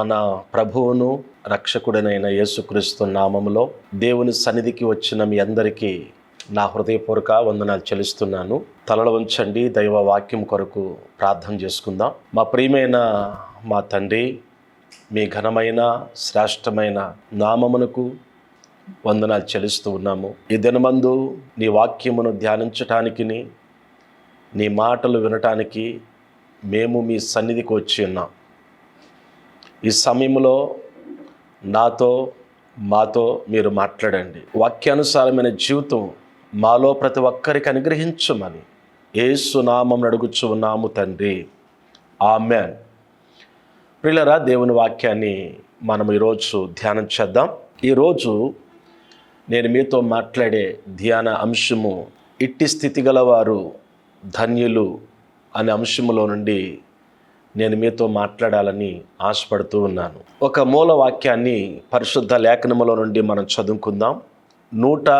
మన ప్రభువును రక్షకుడనైన యేసుక్రీస్తు నామములో దేవుని సన్నిధికి వచ్చిన మీ అందరికీ నా హృదయపూర్వక వందనాలు చెల్లిస్తున్నాను. తలలు ఉంచండి దైవ వాక్యం కొరకు ప్రార్థన చేసుకుందాం. మా ప్రియమైన మా తండ్రి మీ ఘనమైన శ్రేష్టమైన నామమునకు వందనాలు చెల్లిస్తూ ఉన్నాము. ఈ దినమందు నీ వాక్యమును ధ్యానించటానికి నీ మాటలు వినటానికి మేము మీ సన్నిధికి వచ్చి ఉన్నాం. ఈ సమయంలో నాతో మాతో మీరు మాట్లాడండి. వాక్యానుసారమైన జీవితం మాలో ప్రతి ఒక్కరికి అనుగ్రహించమని ఏసునామం అడుగుచు ఉన్నాము తండ్రి. ఆమెన్. ప్రిలరా దేవుని వాక్యాన్ని మనం ఈరోజు ధ్యానం చేద్దాం. ఈరోజు నేను మీతో మాట్లాడే ధ్యాన అంశము ఇట్టి స్థితి గలవారు ధన్యులు అనే అంశములో నుండి నేను మీతో మాట్లాడాలని ఆశపడుతూ ఉన్నాను. ఒక మూల వాక్యాన్ని పరిశుద్ధ లేఖనములో నుండి మనం చదువుకుందాం. నూట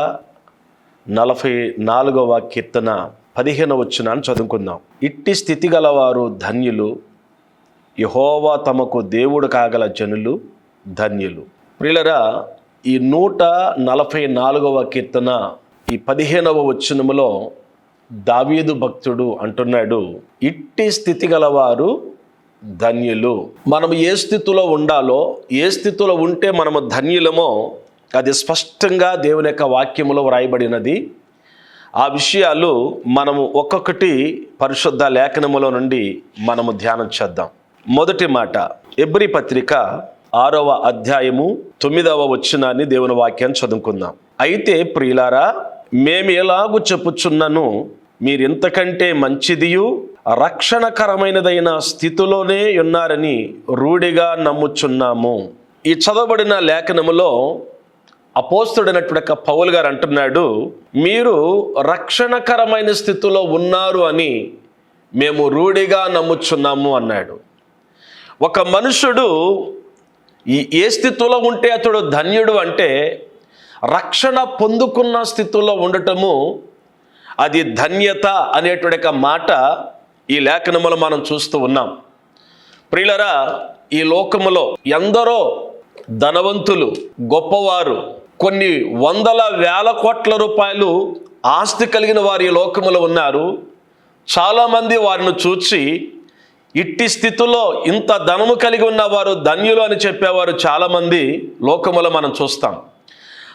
నలభై నాలుగవ కీర్తన పదిహేను వచ్చినాన్ని చదువుకుందాం. ఇట్టి స్థితి గలవారు ధన్యులు యహోవా తమకు దేవుడు కాగల జనులు ధన్యులు. ప్రియులరా ఈ నూట నలభై నాలుగవ కీర్తన ఈ పదిహేనవ వచనములో దావీదు భక్తుడు అంటున్నాడు ఇట్టి స్థితి గలవారు ధన్యులు. మనం ఏ స్థితిలో ఉండాలో ఏ స్థితిలో ఉంటే మనము ధన్యులమో అది స్పష్టంగా దేవుని యొక్క వాక్యములో వ్రాయబడినది. ఆ విషయాలు మనము ఒక్కొక్కటి పరిశుద్ధ లేఖనములో నుండి మనము ధ్యానం చేద్దాం. మొదటి మాట ఎబ్రి పత్రిక ఆరవ అధ్యాయము తొమ్మిదవ వచ్చినాన్ని దేవుని వాక్యాన్ని చదువుకుందాం. అయితే ప్రియులారా మేము ఎలాగూ చెప్పుచున్నను మీరింతకంటే మంచిదియు? రక్షణకరమైనదైన స్థితిలోనే ఉన్నారని రూఢిగా నమ్ముచున్నాము. ఈ చదవబడిన లేఖనములో అపోస్తుడైనటువంటి పౌల్ గారు అంటున్నాడు మీరు రక్షణకరమైన స్థితిలో ఉన్నారు అని మేము రూఢిగా నమ్ముచున్నాము అన్నాడు. ఒక మనుషుడు ఈ ఏ స్థితిలో ఉంటే అతడు ధన్యుడు అంటే రక్షణ పొందుకున్న స్థితిలో ఉండటము అది ధన్యత అనేటువంటి మాట ఈ లేఖనములో మనం చూస్తూ ఉన్నాం. ప్రియులరా ఈ లోకములో ఎందరో ధనవంతులు గొప్పవారు కొన్ని వందల వేల కోట్ల రూపాయలు ఆస్తి కలిగిన వారి లోకములో ఉన్నారు. చాలామంది వారిని చూచి ఇట్టి స్థితిలో ఇంత ధనము కలిగి ఉన్నవారు ధన్యులు అని చెప్పేవారు చాలామంది లోకములో మనం చూస్తాం.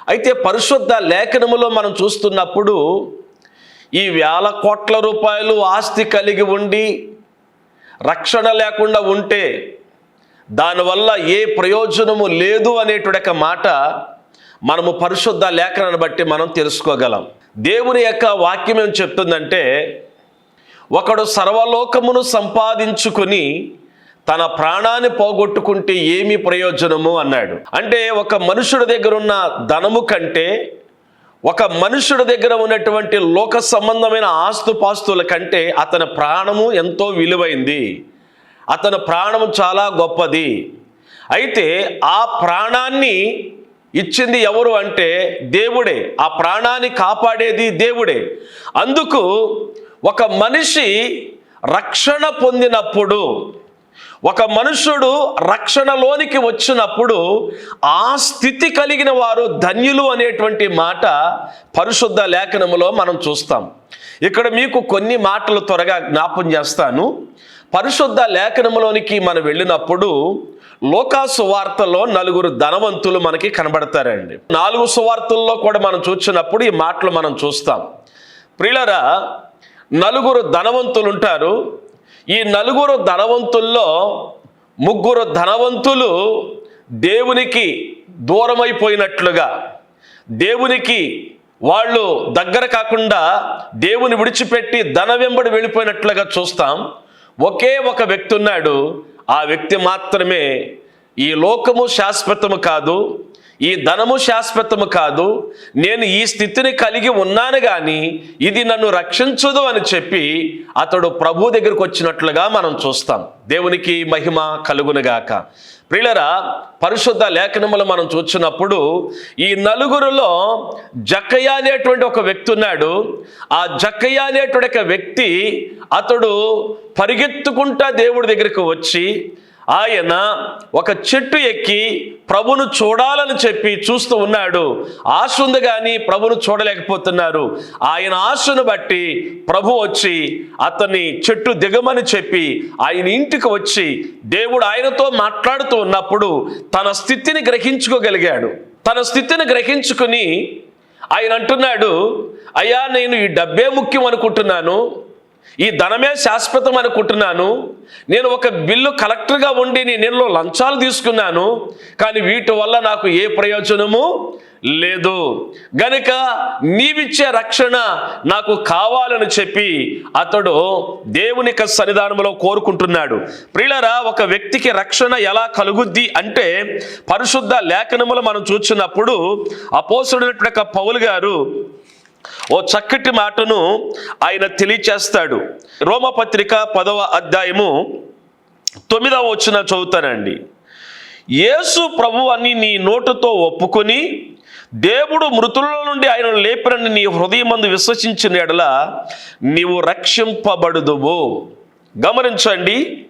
అయితే పరిశుద్ధ లేఖనములో మనం చూస్తున్నప్పుడు ఈ వేల కోట్ల రూపాయలు ఆస్తి కలిగి ఉండి రక్షణ లేకుండా ఉంటే దానివల్ల ఏ ప్రయోజనము లేదు అనేటువంటి మాట మనము పరిశుద్ధ లేఖనాన్ని బట్టి మనం తెలుసుకోగలం. దేవుని యొక్క వాక్యం ఏం చెప్తుందంటే ఒకడు సర్వలోకమును సంపాదించుకొని తన ప్రాణాన్ని పోగొట్టుకుంటే ఏమి ప్రయోజనము అన్నాడు. అంటే ఒక మనుషుడి దగ్గర ఉన్న ధనము కంటే ఒక మనుషుడి దగ్గర ఉన్నటువంటి లోక సంబంధమైన ఆస్తుపాస్తుల కంటే అతని ప్రాణము ఎంతో విలువైంది. అతని ప్రాణము చాలా గొప్పది. అయితే ఆ ప్రాణాన్ని ఇచ్చింది ఎవరు అంటే దేవుడే. ఆ ప్రాణాన్ని కాపాడేది దేవుడే. అందుకు ఒక మనిషి రక్షణ పొందినప్పుడు ఒక మనుషుడు రక్షణలోనికి వచ్చినప్పుడు ఆ స్థితి కలిగిన వారు ధన్యులు అనేటువంటి మాట పరిశుద్ధ లేఖనములో మనం చూస్తాం. ఇక్కడ మీకు కొన్ని మాటలు త్వరగా జ్ఞాపం చేస్తాను. పరిశుద్ధ లేఖనములోనికి మనం వెళ్ళినప్పుడు లోకా సువార్తలో నలుగురు ధనవంతులు మనకి కనబడతారండి. నాలుగు సువార్తల్లో కూడా మనం చూసినప్పుడు ఈ మాటలు మనం చూస్తాం. ప్రియులరా నలుగురు ధనవంతులు ఉంటారు ఈ నలుగురు ధనవంతుల్లో ముగ్గురు ధనవంతులు దేవునికి దూరమైపోయినట్లుగా దేవునికి వాళ్ళు దగ్గర కాకుండా దేవుని విడిచిపెట్టి ధన వెంబడి వెళ్ళిపోయినట్లుగా చూస్తాం. ఒకే ఒక వ్యక్తి ఉన్నాడు. ఆ వ్యక్తి మాత్రమే ఈ లోకము శాశ్వతము కాదు. ఈ ధనము శాశ్వతము కాదు నేను ఈ స్థితిని కలిగి ఉన్నాను కానీ ఇది నన్ను రక్షించదు అని చెప్పి అతడు ప్రభు దగ్గరికి వచ్చినట్లుగా మనం చూస్తాం. దేవునికి మహిమ కలుగునుగాక. ప్రియులరా పరిశుద్ధ లేఖనములు మనం చూసినప్పుడు ఈ నలుగురులో జక్కయ్య అనేటువంటి ఒక వ్యక్తి ఉన్నాడు. ఆ జక్కయ్య అనేటువంటి ఒక వ్యక్తి అతడు పరిగెత్తుకుంటా దేవుడి దగ్గరికి వచ్చి ఆయన ఒక చెట్టు ఎక్కి ప్రభును చూడాలని చెప్పి చూస్తూ ఉన్నాడు. ఆశ ఉంది కానీ ప్రభును చూడలేకపోతున్నారు. ఆయన ఆశను బట్టి ప్రభు వచ్చి అతన్ని చెట్టు దిగమని చెప్పి ఆయన ఇంటికి వచ్చి దేవుడు ఆయనతో మాట్లాడుతూ ఉన్నప్పుడు తన స్థితిని గ్రహించుకోగలిగాడు. తన స్థితిని గ్రహించుకుని ఆయన అంటున్నాడు అయ్యా నేను ఈ డబ్బే ముఖ్యం అనుకుంటున్నాను. ఈ ధనమే శాశ్వతం అనుకుంటున్నాను. నేను ఒక బిల్లు కలెక్టర్గా ఉండి నేను లంచాలు తీసుకున్నాను. కానీ వీటి వల్ల నాకు ఏ ప్రయోజనము లేదు. గనుక నీవిచ్చే రక్షణ నాకు కావాలని చెప్పి అతడు దేవుని యొక్క సన్నిధానంలో కోరుకుంటున్నాడు. ప్రియులరా ఒక వ్యక్తికి రక్షణ ఎలా కలుగుద్ది అంటే పరిశుద్ధ లేఖనములు మనం చూసినప్పుడు అపోసుడైనటువంటి పౌలు గారు ఓ చక్కటి మాటను ఆయన తెలియచేస్తాడు. రోమపత్రిక పదవ అధ్యాయము తొమ్మిదవ వచ్చిన చదువుతానండి. యేసు ప్రభు అని నీ నోటుతో ఒప్పుకొని దేవుడు మృతుల నుండి ఆయన లేపినని నీ హృదయమందు విశ్వసించిన ఎడల నీవు రక్షింపబడుదువు. గమనించండి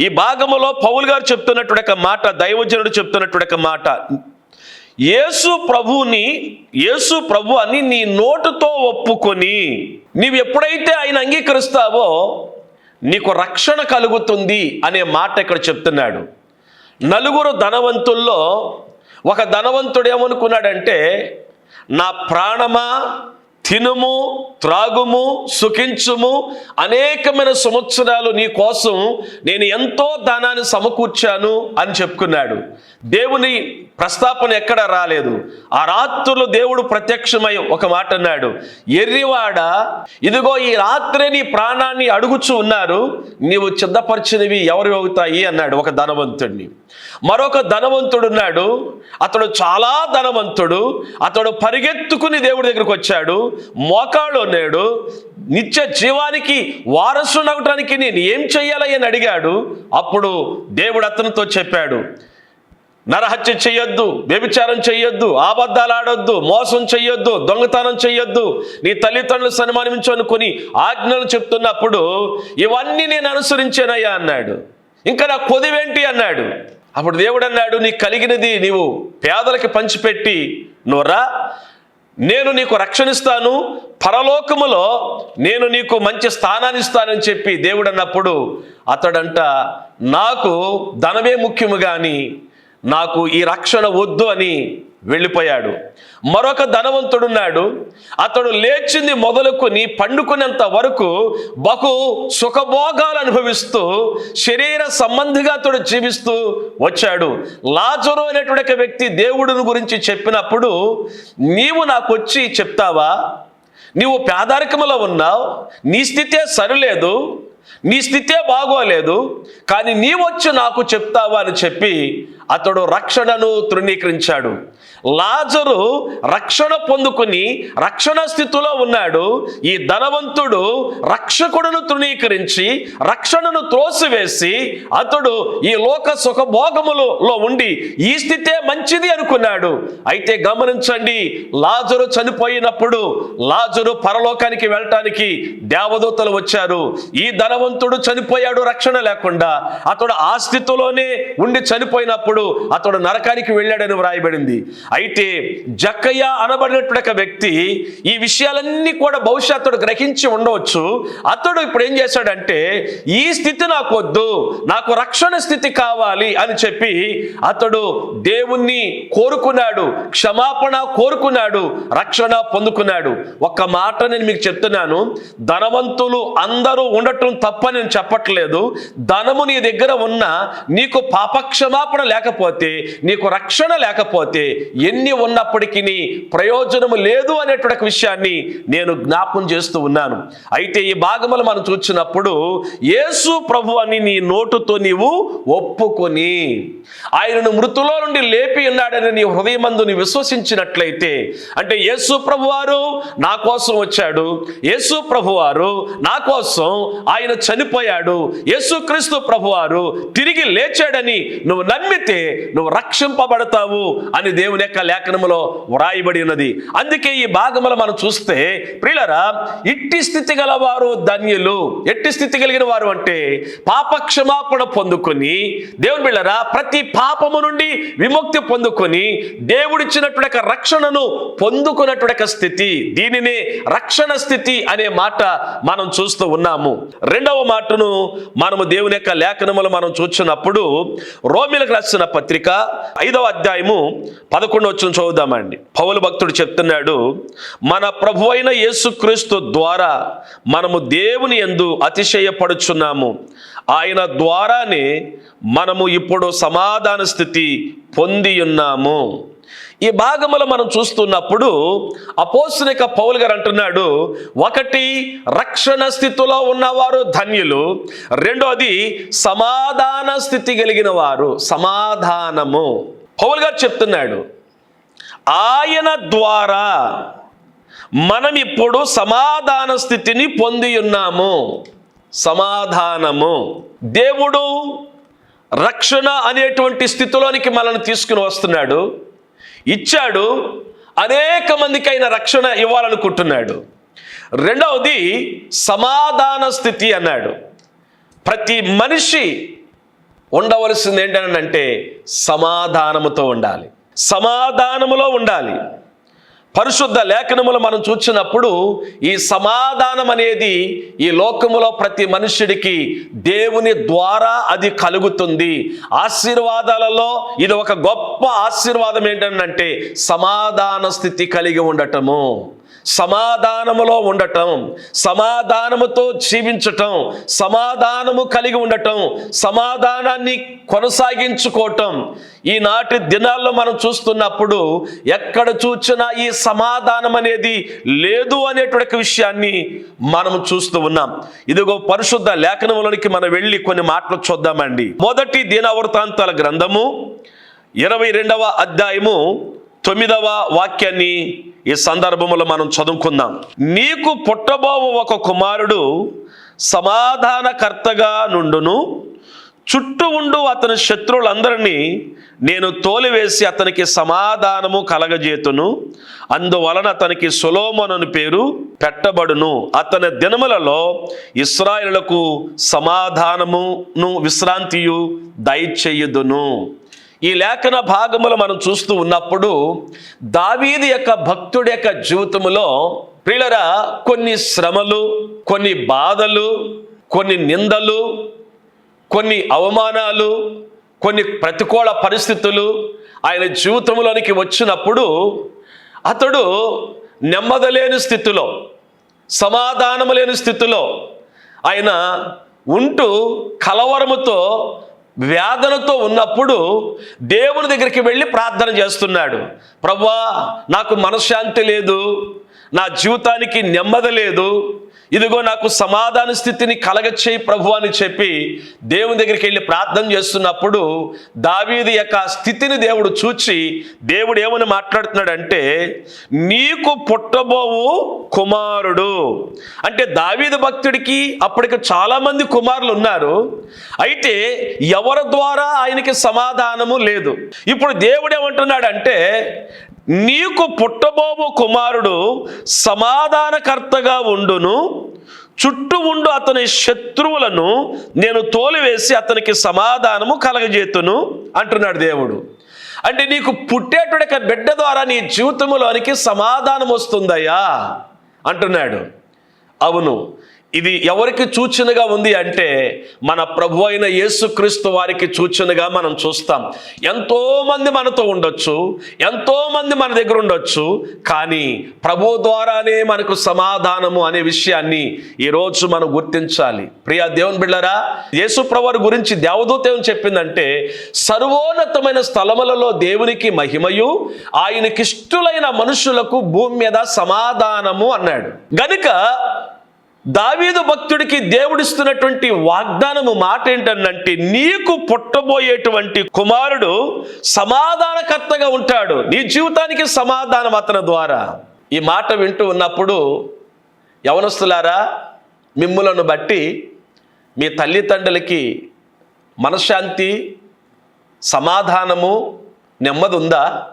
ఈ భాగములో పౌలు గారు చెప్తున్నటువంటి మాట దైవజనుడు చెప్తున్నటువంటి మాట. యేసు ప్రభుని యేసు ప్రభు అని నీ నోటుతో ఒప్పుకొని నీవు ఎప్పుడైతే ఆయన అంగీకరిస్తావో నీకు రక్షణ కలుగుతుంది అనే మాట ఇక్కడ చెప్తున్నాడు. నలుగురు ధనవంతుల్లో ఒక ధనవంతుడు ఏమనుకున్నాడంటే నా ప్రాణమా తినుము త్రాగుము సుఖించుము అనేకమైన సంవత్సరాలు నీ కోసం నేను ఎంతో ధనాన్ని సమకూర్చాను అని చెప్పుకున్నాడు. దేవుని ప్రస్తాపన ఎక్కడ రాలేదు. ఆ రాత్రులు దేవుడు ప్రత్యక్షమై ఒక మాట అన్నాడు. ఎర్రివాడ ఇదిగో ఈ రాత్రే నీ ప్రాణాన్ని అడుగుచు ఉన్నారు నీవు చిద్దపరిచినవి ఎవరు అవుతాయి? అన్నాడు ఒక ధనవంతుడిని. మరొక ధనవంతుడున్నాడు. అతడు చాలా ధనవంతుడు. అతడు పరిగెత్తుకుని దేవుడి దగ్గరికి వచ్చాడు. మోకాళ్ళు ఉన్నాడు నిత్య జీవానికి వారసునవటానికి నేను ఏం చెయ్యాలి అని అడిగాడు. అప్పుడు దేవుడు అతనితో చెప్పాడు. నరహత్య చెయ్యొద్దు వ్యభిచారం చెయ్యొద్దు ఆబద్ధాలు ఆడొద్దు మోసం చెయ్యొద్దు దొంగతనం చెయ్యొద్దు. నీ తల్లిదండ్రులు సన్మానించు అనుకుని ఆజ్ఞలు చెప్తున్నప్పుడు ఇవన్నీ నేను అనుసరించానయ్యా అన్నాడు. ఇంకా నా కొదివేంటి అన్నాడు. అప్పుడు దేవుడు అన్నాడు నీకు కలిగినది నీవు పేదలకి పంచిపెట్టి నువ్వురా నేను నీకు రక్షణిస్తాను పరలోకములో నేను నీకు మంచి స్థానాన్ని ఇస్తానని చెప్పి దేవుడు అన్నప్పుడు అతడంట నాకు ధనమే ముఖ్యము కానీ నాకు ఈ రక్షణ వద్దు అని వెళ్ళిపోయాడు. మరొక ధనవంతుడున్నాడు. అతడు లేచింది మొదలుకొని పండుకునేంత వరకు బహు సుఖభోగాలు అనుభవిస్తూ శరీర సంబంధిగా అతడు జీవిస్తూ వచ్చాడు. లాజరు అనేటువంటి ఒక వ్యక్తి దేవుడిని గురించి చెప్పినప్పుడు నీవు నాకు వచ్చి చెప్తావా? నీవు పేదరికములో ఉన్నావు. నీ స్థితే సరిలేదు. నీ స్థితే బాగోలేదు. కానీ నీవొచ్చి నాకు చెప్తావా? అని చెప్పి అతడు రక్షణను తృణీకరించాడు. లాజరు రక్షణ పొందుకుని రక్షణ స్థితిలో ఉన్నాడు. ఈ ధనవంతుడు రక్షకుడును తృణీకరించి రక్షణను త్రోసివేసి అతడు ఈ లోక సుఖభోగములలో ఉండి ఈ స్థితే మంచిది అనుకున్నాడు. అయితే గమనించండి లాజరు చనిపోయినప్పుడు లాజరు పరలోకానికి వెళ్ళటానికి దేవదూతలు వచ్చారు. ఈ ధనవంతుడు చనిపోయాడు రక్షణ లేకుండా. అతడు ఆ స్థితిలోనే ఉండి చనిపోయినప్పుడు అతడు నరకానికి వెళ్ళాడని వ్రాయబడింది. అయితే జక్కయ్య అనబడినటువంటి ఒక వ్యక్తి ఈ విషయాలన్నీ కూడా బహుశా అతడు గ్రహించి ఉండవచ్చు. అతడు ఇప్పుడు ఏం చేశాడంటే ఈ స్థితి నాకు వద్దు నాకు రక్షణ స్థితి కావాలి అని చెప్పి అతడు దేవుణ్ణి కోరుకున్నాడు క్షమాపణ కోరుకున్నాడు రక్షణ పొందుకున్నాడు. ఒక్క మాట నేను మీకు చెప్తున్నాను ధనవంతులు అందరూ ఉండటం తప్పని నేను చెప్పట్లేదు. ధనము నీ దగ్గర ఉన్న నీకు పాపక్షమాపణ లేకపోతే నీకు రక్షణ లేకపోతే ఎన్ని ఉన్నప్పటికీ ప్రయోజనము లేదు అనేటువంటి విషయాన్ని నేను జ్ఞాపం చేస్తూ ఉన్నాను. అయితే ఈ భాగములు మనం చూసినప్పుడు యేసు ప్రభు అని నీ నోటుతో నీవు ఒప్పుకొని ఆయనను మృతులో నుండి లేపి ఉన్నాడని నీ హృదయమందుని విశ్వసించినట్లయితే అంటే యేసు ప్రభువారు నా కోసం వచ్చాడు యేసు ప్రభువారు నా కోసం ఆయన చనిపోయాడు యేసుక్రీస్తు ప్రభువారు తిరిగి లేచాడని నువ్వు నమ్మితే నువ్వు రక్షింపబడతావు అని దేవుని యొక్క లేఖనములో వ్రాయబడి ఉన్నది. అందుకే ఈ భాగములో మనం చూస్తే ప్రియులరా ఇట్టి స్థితి గలవారు ధన్యులు. ఎట్టి స్థితి కలిగిన వారు అంటే పాప క్షమాపణ పొందుకొని దేవుని బిళ్ళరా ప్రతి పాపము నుండి విముక్తి పొందుకొని దేవుడిచ్చినటువంటి యొక్క రక్షణను పొందుకున్నటువంటి యొక్క స్థితి దీనినే రక్షణ స్థితి అనే మాట మనం చూస్తూ ఉన్నాము. రెండవ మాటను మనము దేవుని యొక్క లేఖనములు మనం చూసినప్పుడు రోమిలకు రాసిన పత్రిక ఐదవ అధ్యాయము పదకొండు వచ్చిన చదువుదామండి పౌలు భక్తుడు చెప్తున్నాడు మన ప్రభు అయిన యేసుక్రీస్తు ద్వారా మనము దేవుని ఎందు అతిశయపడుచున్నాము. ఆయన ద్వారానే మనము ఇప్పుడు సమాధాన స్థితి పొంది ఉన్నాము. ఈ భాగములో మనం చూస్తున్నప్పుడు అపోసునిక పౌల్ గారు అంటున్నాడు ఒకటి రక్షణ స్థితిలో ఉన్నవారు ధన్యులు రెండోది సమాధాన స్థితి కలిగిన వారు సమాధానము. పౌల్ గారు చెప్తున్నాడు ఆయన ద్వారా మనం ఇప్పుడు సమాధాన స్థితిని పొంది ఉన్నాము. సమాధానము. దేవుడు రక్షణ అనేటువంటి స్థితిలోనికి మనల్ని తీసుకుని వస్తున్నాడు. ఇచ్చాడు. అనేక మందికి ఆయన రక్షణ ఇవ్వాలనుకుంటున్నాడు. రెండవది సమాధాన స్థితి అన్నాడు. ప్రతి మనిషి ఉండవలసింది ఏంటనంటే సమాధానముతో ఉండాలి. సమాధానములో ఉండాలి. పరిశుద్ధ లేఖనములు మనం చూసినప్పుడు ఈ సమాధానం అనేది ఈ లోకములో ప్రతి మనుష్యుడికి దేవుని ద్వారా అది కలుగుతుంది. ఆశీర్వాదాలలో ఇది ఒక గొప్ప ఆశీర్వాదం ఏంటంటే సమాధాన స్థితి కలిగి ఉండటము. సమాధానములో ఉండటం సమాధానముతో జీవించటం సమాధానము కలిగి ఉండటం సమాధానాన్ని కొనసాగించుకోవటం. ఈనాటి దినాల్లో మనం చూస్తున్నప్పుడు ఎక్కడ చూసినా ఈ సమాధానం అనేది లేదు అనేటువంటి విషయాన్ని మనం చూస్తూ ఉన్నాం. ఇదిగో పరిశుద్ధ లేఖనంలోనికి మనం వెళ్ళి కొన్ని మాటలు చూద్దామండి. మొదటి దినవృత్తాంతాల గ్రంథము ఇరవై రెండవ అధ్యాయము తొమ్మిదవ వాక్యాన్ని ఈ సందర్భంలో మనం చదువుకుందాం. నీకు పుట్టబోవు ఒక కుమారుడు సమాధానకర్తగా నుండును చుట్టూ ఉండు అతని శత్రువులందరినీ నేను తోలివేసి అతనికి సమాధానము కలగజేతును. అందువలన అతనికి సొలోమోనని పేరు పెట్టబడును. అతని దినములలో ఇస్రాయేలులకు సమాధానమును విశ్రాంతియు దయచేయుదును. ఈ లేఖన భాగములు మనం చూస్తూ ఉన్నప్పుడు దావీది యొక్క భక్తుడి యొక్క జీవితములో ప్రియులరా కొన్ని శ్రమలు కొన్ని బాధలు కొన్ని నిందలు కొన్ని అవమానాలు కొన్ని ప్రతికూల పరిస్థితులు ఆయన జీవితంలోనికి వచ్చినప్పుడు అతడు నెమ్మదలేని స్థితిలో సమాధానము లేని స్థితిలో ఆయన ఉంటూ కలవరముతో వేదనతో ఉన్నప్పుడు దేవుని దగ్గరికి వెళ్ళి ప్రార్థన చేస్తున్నాడు. ప్రభా నాకు మనశ్శాంతి లేదు. నా జీవితానికి నెమ్మది లేదు. ఇదిగో నాకు సమాధాన స్థితిని కలగచ్చేయి ప్రభు అని చెప్పి దేవుని దగ్గరికి వెళ్ళి ప్రార్థన చేస్తున్నప్పుడు దావీది యొక్క స్థితిని దేవుడు చూచి దేవుడు ఏమని మాట్లాడుతున్నాడంటే నీకు పుట్టబోవు కుమారుడు. అంటే దావీది భక్తుడికి అప్పటికి చాలామంది కుమారులు ఉన్నారు అయితే ఎవరి ద్వారా ఆయనకి సమాధానము లేదు. ఇప్పుడు దేవుడు ఏమంటున్నాడంటే నీకు పుట్టబోబు కుమారుడు సమాధానకర్తగా ఉండును చుట్టూ ఉండు అతని శత్రువులను నేను తోలివేసి అతనికి సమాధానము కలగజేతును అంటున్నాడు దేవుడు. అంటే నీకు పుట్టేటువంటి బిడ్డ ద్వారా నీ జీవితంలోనికి సమాధానం వస్తుందయ్యా అంటున్నాడు. అవును ఇది ఎవరికి సూచనగా ఉంది అంటే మన ప్రభు అయిన యేసుక్రీస్తు వారికి సూచనగా మనం చూస్తాం. ఎంతోమంది మనతో ఉండొచ్చు ఎంతోమంది మన దగ్గర ఉండొచ్చు కానీ ప్రభు ద్వారానే మనకు సమాధానము అనే విషయాన్ని ఈరోజు మనం గుర్తించాలి. ప్రియా దేవుని బిళ్ళరా యేసు ప్రభువారి గురించి దేవదూత ఏమని చెప్పిందంటే సర్వోన్నతమైన స్థలములలో దేవునికి మహిమయు ఆయనకిష్టులైన మనుషులకు భూమి మీద సమాధానము అన్నాడు. గనుక దావీదు భక్తుడికి దేవుడిస్తున్నటువంటి వాగ్దానము మాట ఏంటన్నంటే నీకు పుట్టబోయేటువంటి కుమారుడు సమాధానకర్తగా ఉంటాడు. నీ జీవితానికి సమాధానం అతని ద్వారా. ఈ మాట వింటూ ఉన్నప్పుడు యవనస్తులారా మిమ్ములను బట్టి మీ తల్లిదండ్రులకి మనశ్శాంతి సమాధానము నెమ్మది ఉందా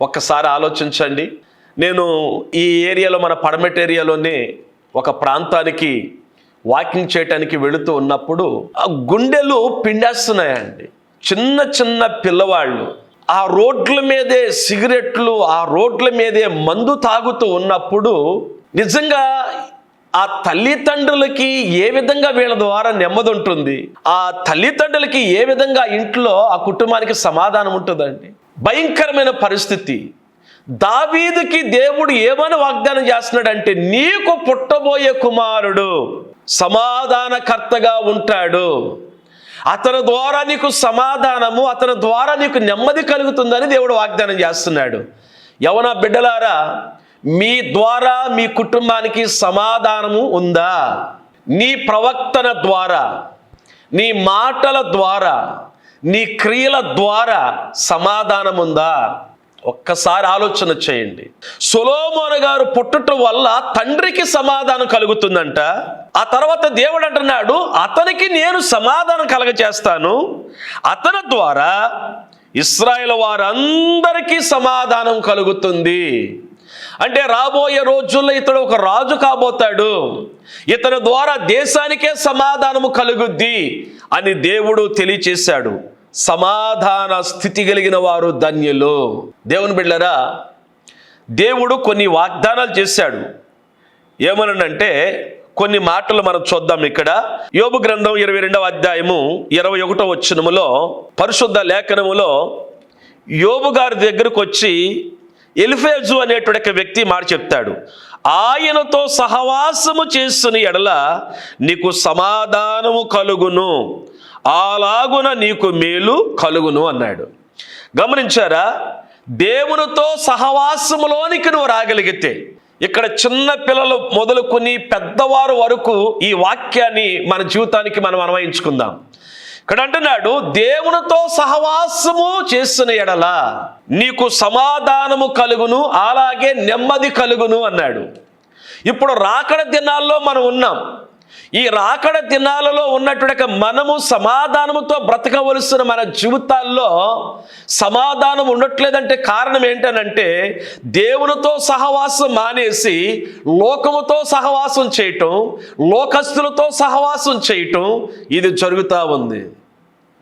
ఒక్కసారి ఆలోచించండి. నేను ఈ ఏరియాలో మన పడమెట్ ఏరియాలోనే ఒక ప్రాంతానికి వాకింగ్ చేయటానికి వెళుతూ ఉన్నప్పుడు ఆ గుండెలు పిండేస్తున్నాయండి. చిన్న చిన్న పిల్లవాళ్ళు ఆ రోడ్ల మీదే సిగరెట్లు ఆ రోడ్ల మీదే మందు తాగుతూ ఉన్నప్పుడు నిజంగా ఆ తల్లిదండ్రులకి ఏ విధంగా వీళ్ళ ద్వారా నెమ్మది ఉంటుంది? ఆ తల్లిదండ్రులకి ఏ విధంగా ఇంట్లో ఆ కుటుంబానికి సమాధానం ఉంటుందండి? భయంకరమైన పరిస్థితి. దావీదుకి దేవుడు ఏమని వాగ్దానం చేస్తున్నాడంటే నీకు పుట్టబోయే కుమారుడు సమాధానకర్తగా ఉంటాడు. అతని ద్వారా నీకు సమాధానము అతని ద్వారా నీకు నెమ్మది కలుగుతుందని దేవుడు వాగ్దానం చేస్తున్నాడు. యవన బిడ్డలారా మీ ద్వారా మీ కుటుంబానికి సమాధానము ఉందా? నీ ప్రవక్తన ద్వారా నీ మాటల ద్వారా నీ క్రియల ద్వారా సమాధానం ఉందా ఒక్కసారి ఆలోచన చేయండి. సొలోమోన గారు పుట్టుట వల్ల తండ్రికి సమాధానం కలుగుతుందంట. ఆ తర్వాత దేవుడు అంటున్నాడు అతనికి నేను సమాధానం కలగచేస్తాను అతని ద్వారా ఇస్రాయేల్ వారందరికీ సమాధానం కలుగుతుంది. అంటే రాబోయే రోజుల్లో ఇతడు ఒక రాజు కాబోతాడు. ఇతని ద్వారా దేశానికే సమాధానము కలుగుద్ది అని దేవుడు తెలియచేశాడు. సమాధాన స్థితి కలిగిన వారు ధన్యులు. దేవుని బిళ్ళరా దేవుడు కొన్ని వాగ్దానాలు చేశాడు. ఏమనంటే కొన్ని మాటలు మనం చూద్దాం ఇక్కడ. యోబు గ్రంథం ఇరవై రెండవ అధ్యాయము ఇరవై ఒకటో వచ్చినములో పరిశుద్ధ లేఖనములో యోబు గారి దగ్గరకు వచ్చి ఎలిఫేజు అనేటువంటి ఒక వ్యక్తి మాట చెప్తాడు. ఆయనతో సహవాసము చేస్తున్న ఎడల నీకు సమాధానము కలుగును. అలాగున నీకు మేలు కలుగును అన్నాడు. గమనించారా? దేవునితో సహవాసములోనికి నువ్వు రాగలిగితే ఇక్కడ చిన్న పిల్లలు మొదలుకొని పెద్దవారు వరకు ఈ వాక్యాన్ని మన జీవితానికి మనం అన్వయించుకుందాం. ఇక్కడ అంటున్నాడు దేవునితో సహవాసము చేస్తున్న ఎడల నీకు సమాధానము కలుగును అలాగే నెమ్మది కలుగును అన్నాడు. ఇప్పుడు రాకడ దినాల్లో మనం ఉన్నాం. ఈ రాకడ దినాలలో ఉన్నటువంటి మనము సమాధానముతో బ్రతకవలసిన మన జీవితాల్లో సమాధానం ఉండట్లేదంటే కారణం ఏంటనంటే దేవునితో సహవాసం మానేసి లోకముతో సహవాసం చేయటం లోకస్తులతో సహవాసం చేయటం ఇది జరుగుతూ ఉంది.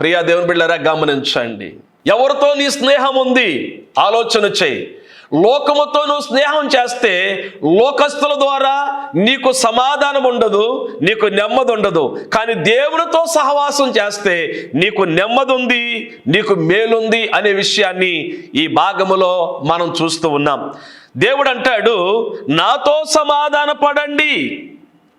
ప్రియా దేవుని బిళ్ళరా గమనించండి. ఎవరితో నీ స్నేహం ఉంది? ఆలోచన చేయి. లోకముతో నువ్వు స్నేహం చేస్తే లోకస్తుల ద్వారా నీకు సమాధానం ఉండదు నీకు నెమ్మది ఉండదు. కానీ దేవునితో సహవాసం చేస్తే నీకు నెమ్మది ఉంది నీకు మేలుంది అనే విషయాన్ని ఈ భాగములో మనం చూస్తూ ఉన్నాం. దేవుడు అంటాడు నాతో సమాధాన పడండి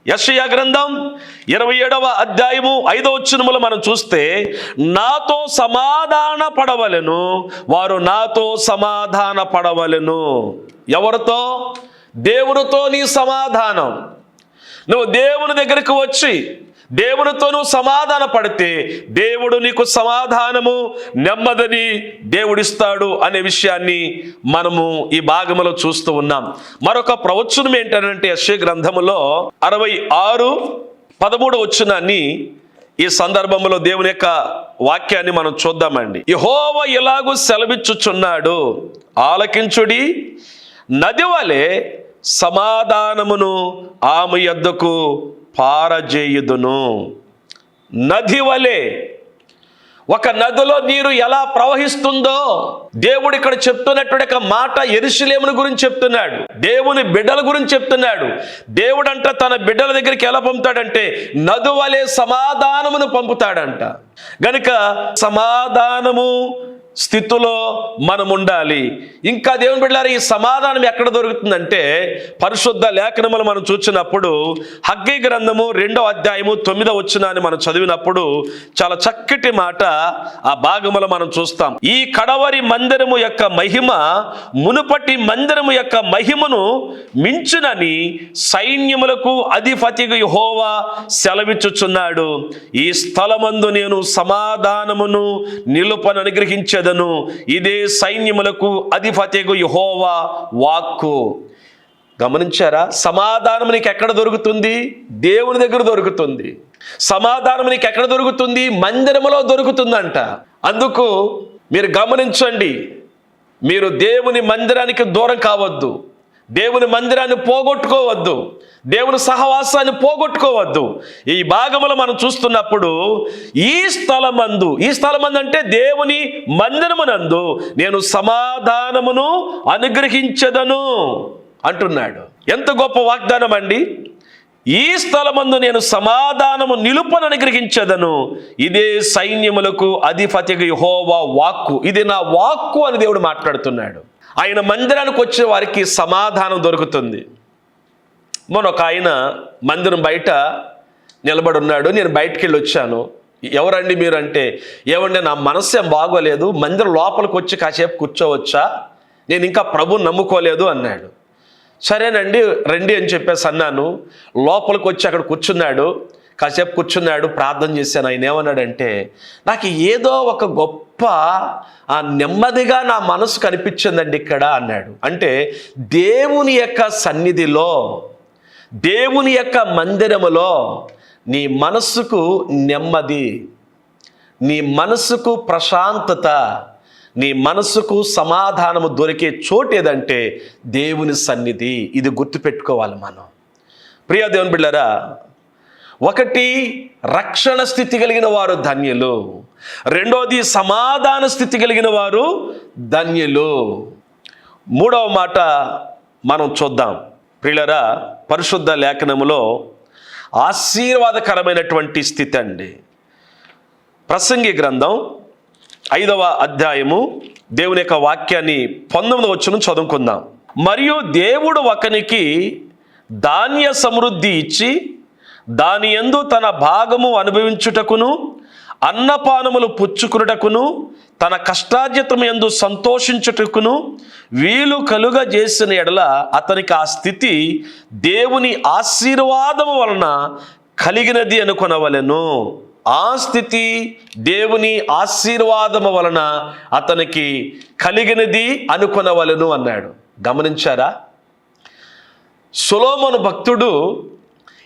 యషయ గ్రంథం ఇరవై ఏడవ అధ్యాయము ఐదవ వచ్చినములు మనం చూస్తే నాతో సమాధాన పడవలను వారు నాతో సమాధాన పడవలను. ఎవరితో? దేవునితో నీ సమాధానం. నువ్వు దేవుని దగ్గరికి వచ్చి దేవునితోనూ సమాధాన పడితే దేవుడు నీకు సమాధానము నెమ్మదిని దేవుడిస్తాడు అనే విషయాన్ని మనము ఈ భాగములో చూస్తూ ఉన్నాం. మరొక ప్రవచనం ఏంటంటే యశ్వ గ్రంథములో అరవై ఆరు పదమూడు వచ్చినాన్ని ఈ సందర్భంలో దేవుని యొక్క వాక్యాన్ని మనం చూద్దామండి. యహోవ ఇలాగూ సెలవిచ్చుచున్నాడు? ఆలకించుడి. నది వలె సమాధానమును ఆమె యొద్దకు పారజేయుదును. నది వలె ఒక నదిలో నీరు ఎలా ప్రవహిస్తుందో దేవుడు ఇక్కడ చెప్తున్నటువంటి ఒక మాట ఎరుసలేముని గురించి చెప్తున్నాడు. దేవుని బిడ్డల గురించి చెప్తున్నాడు. దేవుడంట తన బిడ్డల దగ్గరికి ఎలా పంపుతాడంటే నదు వలె సమాధానమును పంపుతాడంట. గనుక సమాధానము స్థితిలో మనం ఉండాలి ఇంకా దేవుని బిడ్డారు ఈ సమాధానం ఎక్కడ దొరుకుతుందంటే పరిశుద్ధ లేఖనములు మనం చూసినప్పుడు హగ్గీ గ్రంథము రెండో అధ్యాయము తొమ్మిదో వచ్చినాన్ని మనం చదివినప్పుడు చాలా చక్కటి మాట ఆ భాగములో మనం చూస్తాం. ఈ కడవరి మందిరము యొక్క మహిమ మునుపటి మందిరము యొక్క మహిమను మించునని సైన్యములకు అధిపతిగా హోవా సెలవిచ్చుచున్నాడు. ఈ స్థలమందు నేను సమాధానమును నిలుపను అనుగ్రహించదను ఇదే సైన్యములకు అధిపతిగు యహోవా వాక్కు. గమనించారా? సమాధానం నీకు ఎక్కడ దొరుకుతుంది? దేవుని దగ్గర దొరుకుతుంది. సమాధానం నీకు ఎక్కడ దొరుకుతుంది? మందిరములో దొరుకుతుందంట. అందుకు మీరు గమనించండి. మీరు దేవుని మందిరానికి దూరం కావద్దు. దేవుని మందిరాన్ని పోగొట్టుకోవద్దు. దేవుని సహవాసాన్ని పోగొట్టుకోవద్దు. ఈ భాగములో మనం చూస్తున్నప్పుడు ఈ స్థలమందు ఈ స్థలమందు అంటే దేవుని మందిరమునందు నేను సమాధానమును అనుగ్రహించదను అంటున్నాడు. ఎంత గొప్ప వాగ్దానం అండి? ఈ స్థలమందు నేను సమాధానము నిలుపను అనుగ్రహించదను. ఇదే సైన్యములకు అధిపతిగా హోవా వాక్కు. ఇది నా వాక్కు అని దేవుడు మాట్లాడుతున్నాడు. ఆయన మందిరానికి వచ్చే వారికి సమాధానం దొరుకుతుంది. మొన్న ఒక ఆయన మందిరం బయట నిలబడి ఉన్నాడు. నేను బయటికి వెళ్ళి వచ్చాను. ఎవరండి మీరు అంటే ఏమండి నా మనస్సు ఏం బాగోలేదు మందిరం లోపలికి వచ్చి కాసేపు కూర్చోవచ్చా? నేను ఇంకా ప్రభు నమ్ముకోలేదు అన్నాడు. సరేనండి రండి అని చెప్పేసి అన్నాను. లోపలికి వచ్చి అక్కడ కూర్చున్నాడు. కాసేపు కూర్చున్నాడు ప్రార్థన చేశాను. ఆయన ఏమన్నాడంటే నాకు ఏదో ఒక గొప్ప ఆ నెమ్మదిగా నా మనసు కనిపించిందండి ఇక్కడ అన్నాడు. అంటే దేవుని యొక్క సన్నిధిలో దేవుని యొక్క మందిరములో నీ మనస్సుకు నెమ్మది నీ మనస్సుకు ప్రశాంతత నీ మనసుకు సమాధానము దొరికే చోటు ఏదంటే దేవుని సన్నిధి. ఇది గుర్తుపెట్టుకోవాలి మనం. ప్రియ దేవుని బిళ్ళరా ఒకటి రక్షణ స్థితి కలిగిన వారు ధన్యులు. రెండోది సమాధాన స్థితి కలిగిన వారు ధన్యులు. మూడవ మాట మనం చూద్దాం. ప్రియులరా పరిశుద్ధ లేఖనములో ఆశీర్వాదకరమైనటువంటి స్థితి అండి. ప్రసంగి గ్రంథం ఐదవ అధ్యాయము దేవుని యొక్క వాక్యాన్ని పంతొమ్మిది వచ్చును చదువుకుందాం. మరియు దేవుడు ఒకనికి ధాన్య సమృద్ధి ఇచ్చి దాని యందు తన భాగము అనుభవించుటకును అన్నపానములు పుచ్చుకునుటకును తన కష్టార్జితం ఎందు సంతోషించుటకును వీలు కలుగ చేసిన ఎడల అతనికి ఆ స్థితి దేవుని ఆశీర్వాదము వలన కలిగినది అనుకొనవలెను. ఆ స్థితి దేవుని ఆశీర్వాదము వలన అతనికి కలిగినది అనుకొనవలెను అన్నాడు. గమనించారా? సులోమను భక్తుడు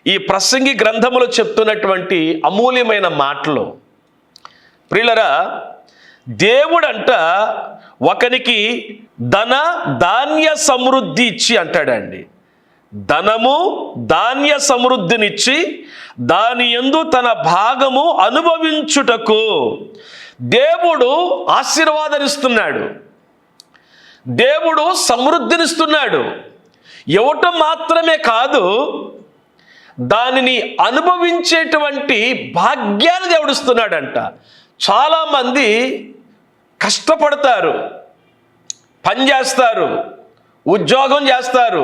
ఈ ప్రసంగి గ్రంథములో చెప్తున్నటువంటి అమూల్యమైన మాటలు. ప్రియులరా దేవుడంట ఒకనికి ధన ధాన్య సమృద్ధి ఇచ్చి అంటాడండి. ధనము ధాన్య సమృద్ధినిచ్చి దాని ఎందు తన భాగము అనుభవించుటకు దేవుడు ఆశీర్వాదనిస్తున్నాడు. దేవుడు సమృద్ధినిస్తున్నాడు. ఇవ్వటం మాత్రమే కాదు దానిని అనుభవించేటువంటి భాగ్యాన్ని దేవుడిస్తున్నాడంట చాలామంది కష్టపడతారు పని చేస్తారు ఉద్యోగం చేస్తారు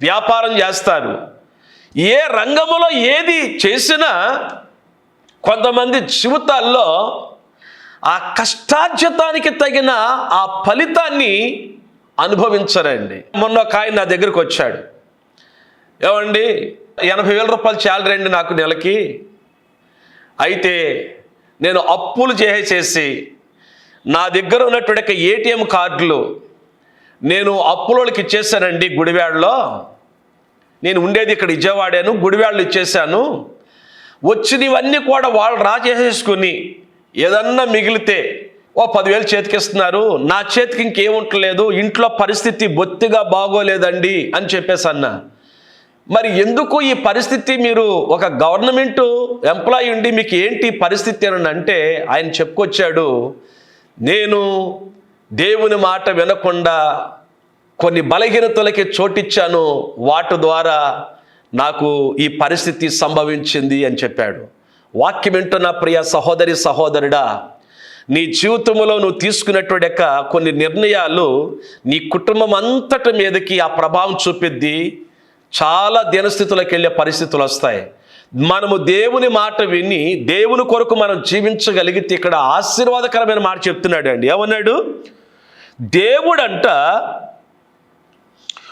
వ్యాపారం చేస్తారు. ఏ రంగంలో ఏది చేసినా కొంతమంది జీవితాల్లో ఆ కష్టార్జితానికి తగిన ఆ ఫలితాన్ని అనుభవించరండి. మొన్న ఒక ఆయన నా దగ్గరికి వచ్చాడు. ఏమండి? ఎనభై వేల రూపాయలు శాలరీ అండి నాకు నెలకి. అయితే నేను అప్పులు చేసేసి నా దగ్గర ఉన్నటువంటి ఏటీఎం కార్డులు నేను అప్పులోకి ఇచ్చేసానండి గుడివాడలో. నేను ఉండేది ఇక్కడ విజయవాడాను గుడివాడలో ఇచ్చేసాను. వచ్చినవన్నీ కూడా వాళ్ళు రా చేసేసుకుని ఏదన్నా మిగిలితే ఓ పదివేలు చేతికిస్తున్నారు. నా చేతికి ఇంకేముంటలేదు ఇంట్లో పరిస్థితి బొత్తిగా బాగోలేదండి అని చెప్పేసి అన్నా. మరి ఎందుకు ఈ పరిస్థితి మీరు ఒక గవర్నమెంట్ ఎంప్లాయీ ఉండి మీకు ఏంటి పరిస్థితి అని అంటే ఆయన చెప్పుకొచ్చాడు నేను దేవుని మాట వినకుండా కొన్ని బలహీనతలకి చోటిచ్చాను వాటి ద్వారా నాకు ఈ పరిస్థితి సంభవించింది అని చెప్పాడు. వాక్యం వింటున్న ప్రియ సహోదరి సహోదరుడా నీ జీవితంలో నువ్వు తీసుకున్నటువంటి యొక్క కొన్ని నిర్ణయాలు నీ కుటుంబం అంతటి మీదకి ఆ ప్రభావం చూపిద్ది. చాలా దినస్థితులకు వెళ్ళే పరిస్థితులు వస్తాయి మనము దేవుని మాట విని దేవుని కొరకు మనం జీవించగలిగితే ఇక్కడ ఆశీర్వాదకరమైన మాట చెప్తున్నాడు అండి ఏమన్నాడు? దేవుడంట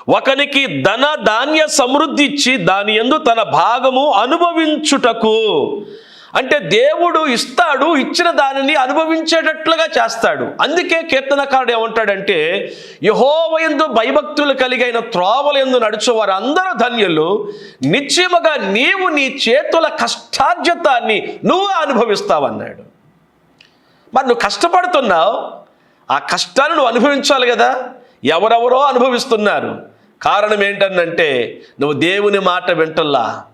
ఒకనికి ధన ధాన్య సమృద్ధి ఇచ్చి దాని ఎందు తన భాగము అనుభవించుటకు అంటే దేవుడు ఇస్తాడు ఇచ్చిన దానిని అనుభవించేటట్లుగా చేస్తాడు. అందుకే కీర్తనకారుడు ఏమంటాడంటే యహోవయందు భయభక్తులు కలిగైన త్రోవలందు నడుచు వారందరూ అందరూ ధన్యులు. నిశ్చయముగా నీవు నీ చేతుల కష్టార్జితాన్ని నువ్వు అనుభవిస్తావన్నాడు మరి నువ్వు కష్టపడుతున్నావు ఆ కష్టాన్ని నువ్వు అనుభవించాలి కదా. ఎవరెవరో అనుభవిస్తున్నారు. కారణం ఏంటన్నంటే నువ్వు దేవుని మాట వింటల్లా.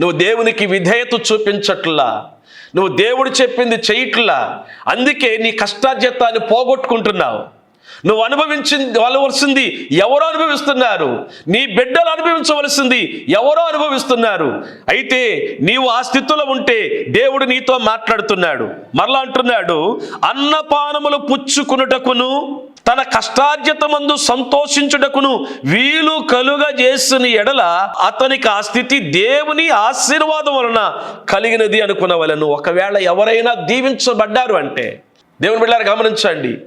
నువ్వు దేవునికి విధేయత చూపించట్లా. నువ్వు దేవుడు చెప్పింది చేయట్లా అందుకే నీ కష్టార్జితాన్ని పోగొట్టుకుంటున్నావు. నువ్వు అనుభవించింది వలవలసింది ఎవరో అనుభవిస్తున్నారు. నీ బిడ్డలు అనుభవించవలసింది ఎవరో అనుభవిస్తున్నారు. అయితే నీవు ఆ స్థితిలో ఉంటే దేవుడు నీతో మాట్లాడుతున్నాడు. మరలా అంటున్నాడు అన్నపానములు పుచ్చుకునుటకును తన కష్టార్జితమందు సంతోషించుటకును వీలు కలుగ చేసిన ఎడల అతనికి ఆ స్థితి దేవుని ఆశీర్వాదం వలన కలిగినది అనుకున్న అనుకునవలను. ఒకవేళ ఎవరైనా దీవించబడ్డారు అంటే దేవుని బిడ్డారు గమనించండి.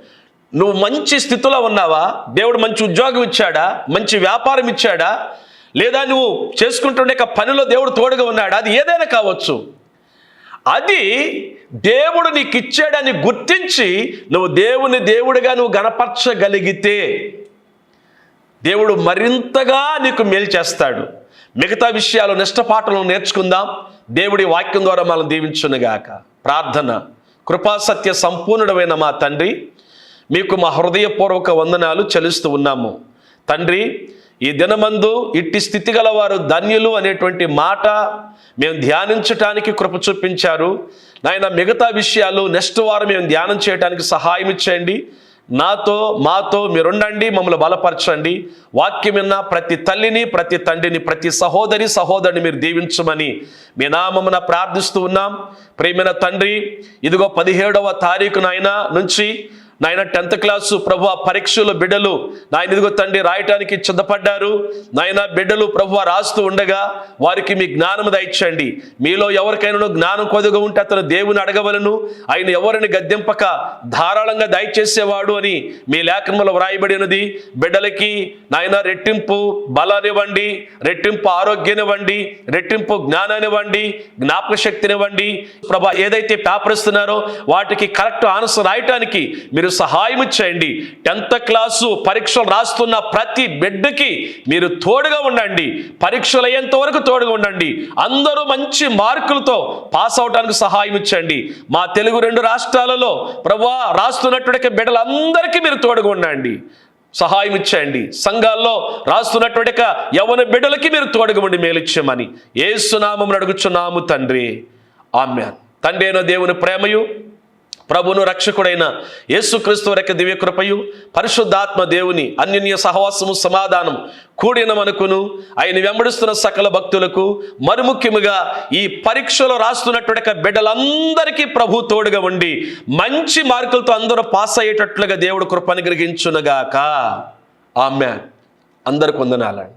నువ్వు మంచి స్థితిలో ఉన్నావా? దేవుడు మంచి ఉద్యోగం ఇచ్చాడా? మంచి వ్యాపారం ఇచ్చాడా? లేదా నువ్వు చేసుకుంటుండే పనిలో దేవుడు తోడుగా ఉన్నాడా? అది ఏదైనా కావచ్చు. అది దేవుడు నీకు ఇచ్చాడని గుర్తించి నువ్వు దేవుని దేవుడిగా నువ్వు గనపరచగలిగితే దేవుడు మరింతగా నీకు మేలు చేస్తాడు. మిగతా విషయాలు నిష్టపాఠలను నేర్చుకుందాం. దేవుడి వాక్యం ద్వారా మనం దీవించునుగాక. ప్రార్థన. కృపాసత్య సంపూర్ణుడమైన మా తండ్రి మీకు మా హృదయపూర్వక వందనాలు చెల్లిస్తూ ఉన్నాము. తండ్రి ఈ దినమందు ఇట్టి స్థితి గలవారు ధన్యులు అనేటువంటి మాట మేము ధ్యానించటానికి కృప చూపించారు. నాయన మిగతా విషయాలు నెక్స్ట్ వారం మేము ధ్యానం చేయడానికి సహాయం ఇచ్చేయండి. నాతో మాతో మీరుండండి మమ్మల్ని బలపరచండి. వాక్యం విన్న ప్రతి తల్లిని ప్రతి తండ్రిని ప్రతి సహోదరి సహోదరిని మీరు దీవించమని మీ నామమున ప్రార్థిస్తూ ఉన్నాం. ప్రేమైన తండ్రి ఇదిగో పదిహేడవ తారీఖునైనా నుంచి నాయన టెన్త్ క్లాసు ప్రభు పరీక్షలు బిడ్డలు నాయన ఇదిగో తండ్రి రాయటానికి సిద్ధపడ్డారు నాయన బిడ్డలు ప్రభు రాస్తూ ఉండగా వారికి మీ జ్ఞానం దయచండి మీలో ఎవరికైనా జ్ఞానం కొద్దిగా ఉంటే అతను దేవుని అడగవలను. ఆయన ఎవరిని గద్దెంపక ధారాళంగా దయచేసేవాడు అని మీ లేఖనంలో వ్రాయబడినది బిడ్డలకి నాయన రెట్టింపు బలాన్నివ్వండి రెట్టింపు ఆరోగ్యాన్నివ్వండి రెట్టింపు జ్ఞానానివ్వండి జ్ఞాపక శక్తినివ్వండి. ప్రభా ఏదైతే పేపర్ ఇస్తున్నారో వాటికి కరెక్ట్ ఆన్సర్ రాయటానికి మీరు సహాయం చేయండి. టెన్త్ క్లాసు పరీక్షలు రాస్తున్న ప్రతి బిడ్డకి మీరు తోడుగా ఉండండి. పరీక్షలు అయ్యేంత వరకు తోడుగా ఉండండి. అందరూ మంచి మార్కులతో పాస్ అవడానికి సహాయం ఇచ్చండి మా తెలుగు రెండు రాష్ట్రాలలో ప్రభా రాస్తున్నటువంటి బిడ్డలందరికీ మీరు తోడుగా ఉండండి. సహాయం ఇచ్చేయండి సంఘాల్లో రాస్తున్నటువంటి యవన బిడ్డలకి మీరు తోడుగా ఉండి మేలిచ్చామని ఏసునామం అడుగుచున్నాము తండ్రి. ఆమె తండ్రి అయిన దేవుని ప్రేమయు. ప్రభును రక్షకుడైన యేసుక్రీస్తు వరకు దివ్య కృపయు పరిశుద్ధాత్మ దేవుని అన్యన్య సహవాసము సమాధానం కూడిన మనకును ఆయన వెంబడిస్తున్న సకల భక్తులకు మరి ముఖ్యముగా ఈ పరీక్షలో రాస్తున్నటువంటి బిడ్డలందరికీ ప్రభు తోడుగా ఉండి మంచి మార్కులతో అందరూ పాస్ అయ్యేటట్లుగా దేవుడు కృపను గ్రహించునుగాక ఆమె అందరికి వందనాలండి.